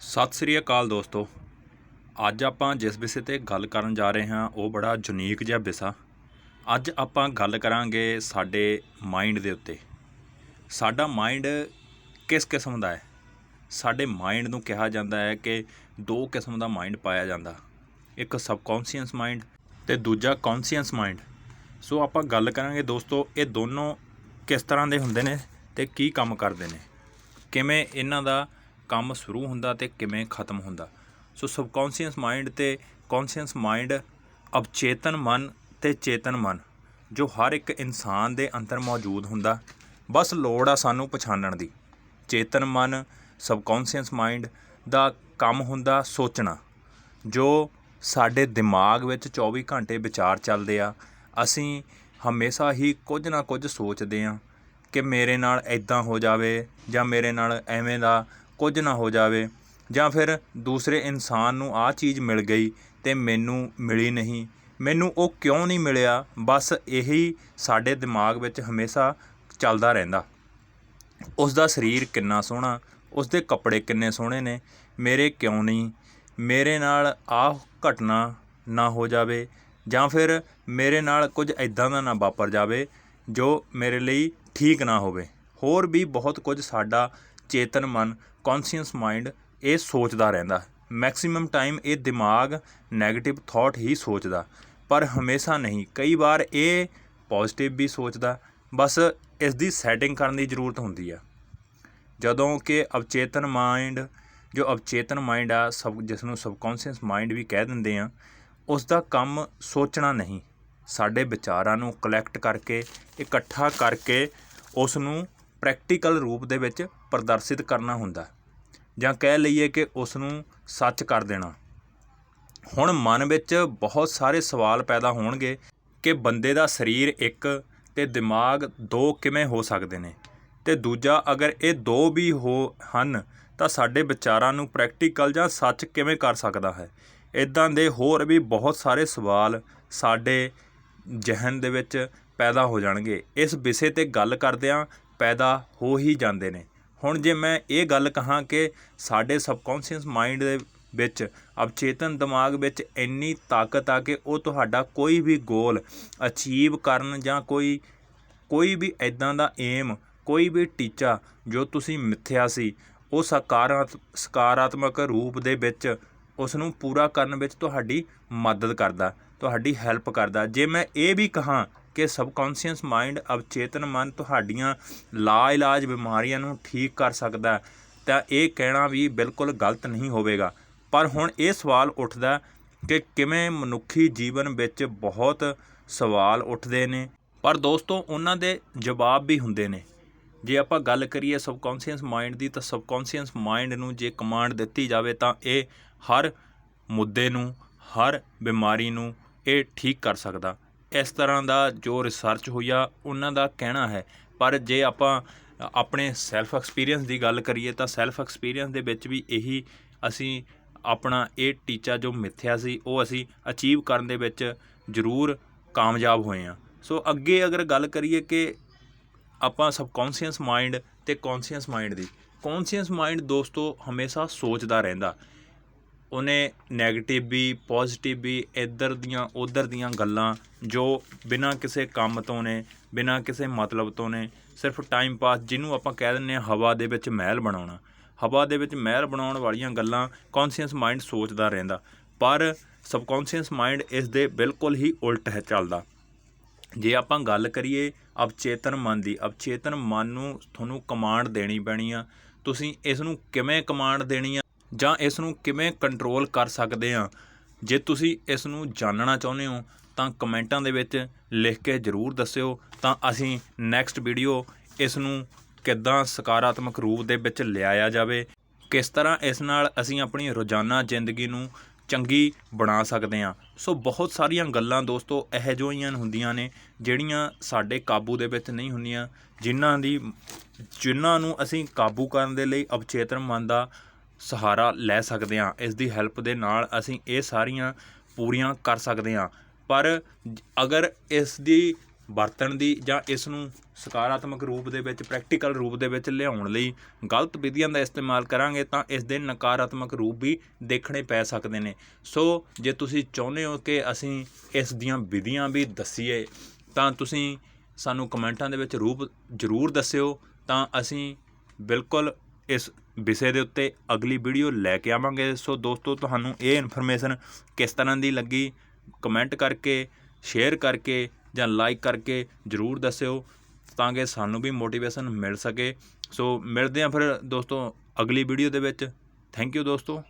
ਸਤਿ ਸ੍ਰੀ ਅਕਾਲ ਦੋਸਤੋ। ਅੱਜ ਆਪਾਂ ਜਿਸ ਵਿਸ਼ੇ ਤੇ ਗੱਲ ਕਰਨ ਜਾ ਰਹੇ ਹਾਂ, ਉਹ ਬੜਾ ਯੂਨੀਕ ਜਿਹਾ ਵਿਸ਼ਾ। ਅੱਜ ਆਪਾਂ ਗੱਲ ਕਰਾਂਗੇ ਸਾਡੇ ਮਾਈਂਡ ਦੇ ਉੱਤੇ। ਸਾਡਾ ਮਾਈਂਡ ਕਿਸ ਕਿਸਮ ਦਾ ਹੈ? ਸਾਡੇ ਮਾਈਂਡ ਨੂੰ ਕਿਹਾ ਜਾਂਦਾ ਹੈ ਕਿ ਦੋ ਕਿਸਮ ਦਾ ਮਾਈਂਡ ਪਾਇਆ ਜਾਂਦਾ। ਇੱਕ ਸਬਕੌਂਸ਼ੀਅਸ ਮਾਈਂਡ ਤੇ ਦੂਜਾ ਕੌਂਸ਼ੀਅਸ ਮਾਈਂਡ ਸੋ ਆਪਾਂ ਗੱਲ ਕਰਾਂਗੇ ਦੋਸਤੋ, ਇਹ ਦੋਨੋਂ ਕਿਸ ਤਰ੍ਹਾਂ ਦੇ ਹੁੰਦੇ ਨੇ ਤੇ ਕੀ ਕੰਮ ਕਰਦੇ ਨੇ? ਕਿਵੇਂ ਇਹਨਾਂ ਦਾ ਕੰਮ ਸ਼ੁਰੂ ਹੁੰਦਾ ਤੇ ਕਿਵੇਂ ਖਤਮ ਹੁੰਦਾ। ਸੋ ਸਬਕੌਂਸ਼ੀਅਸ ਮਾਈਂਡ ਤੇ ਕੌਂਸ਼ੀਅਸ ਮਾਈਂਡ ਅਵਚੇਤਨ ਮਨ ਤੇ ਚੇਤਨ ਮਨ, ਜੋ ਹਰ ਇੱਕ ਇਨਸਾਨ ਦੇ ਅੰਦਰ ਮੌਜੂਦ ਹੁੰਦਾ। ਬਸ ਲੋੜ ਆ ਸਾਨੂੰ ਪਛਾਣਨ ਦੀ। ਚੇਤਨ ਮਨ, ਸਬਕੌਂਸ਼ੀਅਸ ਮਾਈਂਡ ਦਾ ਕੰਮ ਹੁੰਦਾ ਸੋਚਣਾ, ਜੋ ਸਾਡੇ ਦਿਮਾਗ ਵਿੱਚ 24 ਘੰਟੇ ਵਿਚਾਰ ਚੱਲਦੇ ਆ। ਅਸੀਂ ਹਮੇਸ਼ਾ ਹੀ ਕੁਝ ਨਾ ਕੁਝ ਸੋਚਦੇ ਆ ਕਿ ਮੇਰੇ ਨਾਲ ਐਦਾਂ ਹੋ ਜਾਵੇ ਜਾਂ ਮੇਰੇ ਨਾਲ ਐਵੇਂ ਦਾ ਕੁਝ ਨਾ ਹੋ ਜਾਵੇ ਜਾਂ ਫਿਰ ਦੂਸਰੇ ਇਨਸਾਨ ਨੂੰ ਆਹ ਚੀਜ਼ ਮਿਲ ਗਈ ਅਤੇ ਮੈਨੂੰ ਮਿਲੀ ਨਹੀਂ। ਮੈਨੂੰ ਉਹ ਕਿਉਂ ਨਹੀਂ ਮਿਲਿਆ? ਬਸ ਇਹੀ ਸਾਡੇ ਦਿਮਾਗ ਵਿੱਚ ਹਮੇਸ਼ਾ ਚੱਲਦਾ ਰਹਿੰਦਾ। ਉਸ ਦਾ ਸਰੀਰ ਕਿੰਨਾ ਸੋਹਣਾ ਉਸ ਦੇ ਕੱਪੜੇ ਕਿੰਨੇ ਸੋਹਣੇ ਨੇ, ਮੇਰੇ ਕਿਉਂ ਨਹੀਂ? ਮੇਰੇ ਨਾਲ ਆਹ ਘਟਨਾ ਨਾ ਹੋ ਜਾਵੇ ਜਾਂ ਫਿਰ ਮੇਰੇ ਨਾਲ ਕੁਝ ਐਦਾਂ ਦਾ ਨਾ ਵਾਪਰ ਜਾਵੇ ਜੋ ਮੇਰੇ ਲਈ ਠੀਕ ਨਾ ਹੋਵੇ। ਹੋਰ ਵੀ ਬਹੁਤ ਕੁਝ ਸਾਡਾ ਚੇਤਨ, ਮਨ ਕੌਨਸ਼ੀਅਸ ਮਾਈਂਡ ਇਹ ਸੋਚਦਾ ਰਹਿੰਦਾ। ਮੈਕਸਿਮਮ ਟਾਈਮ ਇਹ ਦਿਮਾਗ ਨੈਗੇਟਿਵ ਥਾਟ ਹੀ ਸੋਚਦਾ। ਪਰ ਹਮੇਸ਼ਾ ਨਹੀਂ, ਕਈ ਵਾਰ ਇਹ ਪੋਜ਼ਿਟਿਵ ਵੀ ਸੋਚਦਾ। ਬਸ ਇਸ ਦੀ ਸੈਟਿੰਗ ਕਰਨ ਦੀ ਜ਼ਰੂਰਤ ਹੁੰਦੀ ਆ। ਜਦੋਂ ਕਿ ਅਵਚੇਤਨ ਮਾਈਂਡ ਜੋ ਅਵਚੇਤਨ ਮਾਈਂਡ ਆ ਸਬ ਜਿਸ ਨੂੰ ਸਬਕੌਂਸ਼ੀਅਸ ਮਾਈਂਡ ਵੀ ਕਹਿ ਦਿੰਦੇ ਆ ਉਸ ਦਾ ਕੰਮ ਸੋਚਣਾ ਨਹੀਂ। ਸਾਡੇ ਵਿਚਾਰਾਂ ਨੂੰ ਕਲੈਕਟ ਕਰਕੇ, ਇਕੱਠਾ ਕਰਕੇ ਉਸ ਨੂੰ ਪ੍ਰੈਕਟੀਕਲ ਰੂਪ ਦੇ ਵਿੱਚ ਪ੍ਰਦਰਸ਼ਿਤ ਕਰਨਾ ਹੁੰਦਾ ਜਾਂ ਕਹਿ ਲਈਏ ਕਿ ਉਸ ਨੂੰ ਸੱਚ ਕਰ ਦੇਣਾ। ਹੁਣ ਮਨ ਵਿੱਚ ਬਹੁਤ ਸਾਰੇ ਸਵਾਲ ਪੈਦਾ ਹੋਣਗੇ ਕਿ ਬੰਦੇ ਦਾ ਸਰੀਰ ਇੱਕ ਤੇ ਦਿਮਾਗ ਦੋ ਕਿਵੇਂ ਹੋ ਸਕਦੇ ਨੇ। ਤੇ ਦੂਜਾ, ਅਗਰ ਇਹ ਦੋ ਵੀ ਹੋ, ਹਨ, ਤਾਂ ਸਾਡੇ ਵਿਚਾਰਾਂ ਨੂੰ ਪ੍ਰੈਕਟੀਕਲ ਜਾਂ ਸੱਚ ਕਿਵੇਂ ਕਰ ਸਕਦਾ ਹੈ? ਇਦਾਂ ਦੇ ਹੋਰ ਵੀ ਬਹੁਤ ਸਾਰੇ ਸਵਾਲ ਸਾਡੇ ਜ਼ਿਹਨ ਦੇ ਵਿੱਚ ਪੈਦਾ ਹੋ ਜਾਣਗੇ। ਇਸ ਵਿਸ਼ੇ ਤੇ ਗੱਲ ਕਰਦਿਆਂ ਪੈਦਾ ਹੋ ਹੀ ਜਾਂਦੇ ਨੇ। ਹੁਣ ਜੇ ਮੈਂ ਇਹ ਗੱਲ ਕਹਾਂ ਕਿ ਸਾਡੇ ਸਬਕੌਂਸ਼ੀਅਸ ਮਾਈਂਡ ਦੇ ਵਿੱਚ, ਅਵਚੇਤਨ ਦਿਮਾਗ ਵਿੱਚ ਇੰਨੀ ਤਾਕਤ ਆ ਕਿ ਉਹ ਤੁਹਾਡਾ ਕੋਈ ਵੀ ਗੋਲ ਅਚੀਵ ਕਰਨ ਜਾਂ ਕੋਈ ਕੋਈ ਵੀ ਐਦਾਂ ਦਾ ਏਮ ਕੋਈ ਵੀ ਟੀਚਾ ਜੋ ਤੁਸੀਂ ਮਿੱਥਿਆ ਸੀ, ਉਹ ਸਕਾਰਾਤ, ਸਕਾਰਾਤਮਕ ਰੂਪ ਦੇ ਵਿੱਚ ਉਸ ਨੂੰ ਪੂਰਾ ਕਰਨ ਵਿੱਚ ਤੁਹਾਡੀ ਮਦਦ ਕਰਦਾ, ਤੁਹਾਡੀ ਹੈਲਪ ਕਰਦਾ। ਜੇ ਮੈਂ ਇਹ ਵੀ ਕਹਾਂ ਕਿ ਸਬਕੌਂਸ਼ੀਅਸ ਮਾਈਂਡ ਅਵਚੇਤਨ ਮਨ ਤੁਹਾਡੀਆਂ ਲਾ ਇਲਾਜ ਬਿਮਾਰੀਆਂ ਨੂੰ ਠੀਕ ਕਰ ਸਕਦਾ ਤਾਂ ਇਹ ਕਹਿਣਾ ਵੀ ਬਿਲਕੁਲ ਗਲਤ ਨਹੀਂ ਹੋਵੇਗਾ। ਪਰ ਹੁਣ ਇਹ ਸਵਾਲ ਉੱਠਦਾ ਕਿ ਕਿਵੇਂ ਮਨੁੱਖੀ ਜੀਵਨ ਵਿੱਚ ਬਹੁਤ ਸਵਾਲ ਉੱਠਦੇ ਨੇ। ਪਰ ਦੋਸਤੋ, ਉਹਨਾਂ ਦੇ ਜਵਾਬ ਵੀ ਹੁੰਦੇ ਨੇ। ਜੇ ਆਪਾਂ ਗੱਲ ਕਰੀਏ ਸਬਕੌਂਸ਼ੀਅਸ ਮਾਈਂਡ ਦੀ, ਤਾਂ ਸਬਕੌਂਸ਼ੀਅਸ ਮਾਈਂਡ ਨੂੰ ਜੇ ਕਮਾਂਡ ਦਿੱਤੀ ਜਾਵੇ, ਤਾਂ ਇਹ ਹਰ ਮੁੱਦੇ ਨੂੰ, ਹਰ ਬਿਮਾਰੀ ਨੂੰ ਇਹ ਠੀਕ ਕਰ ਸਕਦਾ। ਇਸ ਤਰ੍ਹਾਂ ਦਾ ਜੋ ਰਿਸਰਚ ਹੋਈ ਆ, ਉਹਨਾਂ ਦਾ ਕਹਿਣਾ ਹੈ। ਪਰ ਜੇ ਆਪਾਂ ਆਪਣੇ ਸੈਲਫ ਐਕਸਪੀਰੀਅੰਸ ਦੀ ਗੱਲ ਕਰੀਏ ਤਾਂ ਸੈਲਫ ਐਕਸਪੀਰੀਅੰਸ ਦੇ ਵਿੱਚ ਵੀ ਇਹੀ ਅਸੀਂ ਆਪਣਾ ਇਹ ਟੀਚਾ ਜੋ ਮਿੱਥਿਆ ਸੀ, ਉਹ ਅਸੀਂ ਅਚੀਵ ਕਰਨ ਦੇ ਵਿੱਚ ਜ਼ਰੂਰ ਕਾਮਯਾਬ ਹੋਏ ਹਾਂ ਸੋ ਅੱਗੇ ਅਗਰ ਗੱਲ ਕਰੀਏ ਕਿ ਆਪਾਂ ਸਬਕੌਂਸ਼ੀਅਸ ਮਾਈਂਡ ਤੇ ਕੌਨਸ਼ੀਅਸ ਮਾਈਂਡ ਦੀ ਕੌਨਸ਼ੀਅਸ ਮਾਈਂਡ ਦੋਸਤੋ ਹਮੇਸ਼ਾ ਸੋਚਦਾ ਰਹਿੰਦਾ। ਉਹਨੇ ਨੈਗੇਟਿਵ ਵੀ ਪੋਜ਼ੀਟਿਵ ਵੀ ਇੱਧਰ ਦੀਆਂ, ਉੱਧਰ ਦੀਆਂ ਗੱਲਾਂ ਜੋ ਬਿਨਾਂ ਕਿਸੇ ਕੰਮ ਤੋਂ ਨੇ, ਬਿਨਾਂ ਕਿਸੇ ਮਤਲਬ ਤੋਂ ਨੇ, ਸਿਰਫ ਟਾਈਮ ਪਾਸ ਜਿਹਨੂੰ ਆਪਾਂ ਕਹਿ ਦਿੰਦੇ ਹਾਂ ਹਵਾ ਦੇ ਵਿੱਚ ਮਹਿਲ ਬਣਾਉਣਾ। ਹਵਾ ਦੇ ਵਿੱਚ ਮਹਿਲ ਬਣਾਉਣ ਵਾਲੀਆਂ ਗੱਲਾਂ ਕੌਨਸ਼ੀਅਸ ਮਾਈਂਡ ਸੋਚਦਾ ਰਹਿੰਦਾ, ਪਰ ਸਬਕੌਂਸ਼ੀਅਸ ਮਾਈਂਡ ਇਸ ਦੇ ਬਿਲਕੁਲ ਹੀ ਉਲਟ ਹੈ ਚੱਲਦਾ। ਜੇ ਆਪਾਂ ਗੱਲ ਕਰੀਏ ਅਵਚੇਤਨ ਮਨ ਦੀ, ਅਵਚੇਤਨ ਮਨ ਨੂੰ ਤੁਹਾਨੂੰ ਕਮਾਂਡ ਦੇਣੀ ਪੈਣੀ ਆ। ਤੁਸੀਂ ਇਸ ਨੂੰ ਕਿਵੇਂ ਕਮਾਂਡ ਦੇਣੀ ਆ? ਜਾਂ ਇਸ ਨੂੰ ਕਿਵੇਂ ਕੰਟਰੋਲ ਕਰ ਸਕਦੇ ਆ ਜੇ ਤੁਸੀਂ ਇਸ ਨੂੰ ਜਾਣਨਾ ਚਾਹੁੰਦੇ ਹੋ, ਤਾਂ ਕਮੈਂਟਾਂ ਦੇ ਵਿੱਚ ਲਿਖ ਕੇ ਜਰੂਰ ਦੱਸਿਓ। ਤਾਂ ਅਸੀਂ ਨੈਕਸਟ ਵੀਡੀਓ ਇਸ ਨੂੰ ਕਿੱਦਾਂ ਸਕਾਰਾਤਮਕ ਰੂਪ ਦੇ ਵਿੱਚ ਲਿਆਇਆ ਜਾਵੇ, ਕਿਸ ਤਰ੍ਹਾਂ ਇਸ ਨਾਲ ਅਸੀਂ ਆਪਣੀ ਰੋਜ਼ਾਨਾ ਜ਼ਿੰਦਗੀ ਨੂੰ ਚੰਗੀ ਬਣਾ ਸਕਦੇ ਹਾਂ। ਸੋ ਬਹੁਤ ਸਾਰੀਆਂ ਗੱਲਾਂ ਦੋਸਤੋ ਇਹੋ ਜਿਹੀਆਂ ਹੁੰਦੀਆਂ ਨੇ, ਜਿਹੜੀਆਂ ਸਾਡੇ ਕਾਬੂ ਦੇ ਵਿੱਚ ਨਹੀਂ ਹੁੰਦੀਆਂ, ਜਿਨ੍ਹਾਂ ਦੀ, ਜਿਨ੍ਹਾਂ ਨੂੰ ਅਸੀਂ ਕਾਬੂ ਕਰਨ ਦੇ ਲਈ ਅਵਚੇਤਨ ਮਨ ਦਾ ਸਹਾਰਾ ਲੈ ਸਕਦੇ ਹਾਂ, ਇਸ ਦੀ ਹੈਲਪ ਦੇ ਨਾਲ ਅਸੀਂ ਇਹ ਸਾਰੀਆਂ ਪੂਰੀਆਂ ਕਰ ਸਕਦੇ ਹਾਂ। ਪਰ ਅਗਰ ਇਸ ਦੀ ਵਰਤਣ ਦੀ ਜਾਂ ਇਸ ਨੂੰ ਸਕਾਰਾਤਮਕ ਰੂਪ ਦੇ ਵਿੱਚ ਪ੍ਰੈਕਟੀਕਲ ਰੂਪ ਦੇ ਵਿੱਚ ਲਿਆਉਣ ਲਈ ਗਲਤ ਵਿਧੀਆਂ ਦਾ ਇਸਤੇਮਾਲ ਕਰਾਂਗੇ, ਤਾਂ ਇਸ ਦੇ ਨਕਾਰਾਤਮਕ ਰੂਪ ਵੀ ਦੇਖਣੇ ਪੈ ਸਕਦੇ ਨੇ। ਸੋ ਜੇ ਤੁਸੀਂ ਚਾਹੁੰਦੇ ਹੋ ਕਿ ਅਸੀਂ ਇਸ ਦੀਆਂ ਵਿਧੀਆਂ ਵੀ ਦੱਸੀਏ, ਤਾਂ ਤੁਸੀਂ ਸਾਨੂੰ ਕਮੈਂਟਾਂ ਦੇ ਵਿੱਚ ਰੂਪ ਜ਼ਰੂਰ ਦੱਸਿਓ, ਤਾਂ ਅਸੀਂ ਬਿਲਕੁਲ ਇਸ ਵਿਸ਼ੇ ਦੇ ਉੱਤੇ ਅਗਲੀ ਵੀਡੀਓ ਲੈ ਕੇ ਆਵਾਂਗੇ। ਸੋ ਦੋਸਤੋ, ਤੁਹਾਨੂੰ ਇਹ ਇਨਫੋਰਮੇਸ਼ਨ ਕਿਸ ਤਰ੍ਹਾਂ ਦੀ ਲੱਗੀ? ਕਮੈਂਟ ਕਰਕੇ ਸ਼ੇਅਰ ਕਰਕੇ ਜਾਂ ਲਾਈਕ ਕਰਕੇ ਜ਼ਰੂਰ ਦੱਸਿਓ ਤਾਂ ਕਿ ਸਾਨੂੰ ਵੀ ਮੋਟੀਵੇਸ਼ਨ ਮਿਲ ਸਕੇ। ਸੋ ਮਿਲਦੇ ਹਾਂ ਫਿਰ ਦੋਸਤੋ ਅਗਲੀ ਵੀਡੀਓ ਦੇ ਵਿੱਚ। ਥੈਂਕ ਯੂ ਦੋਸਤੋ।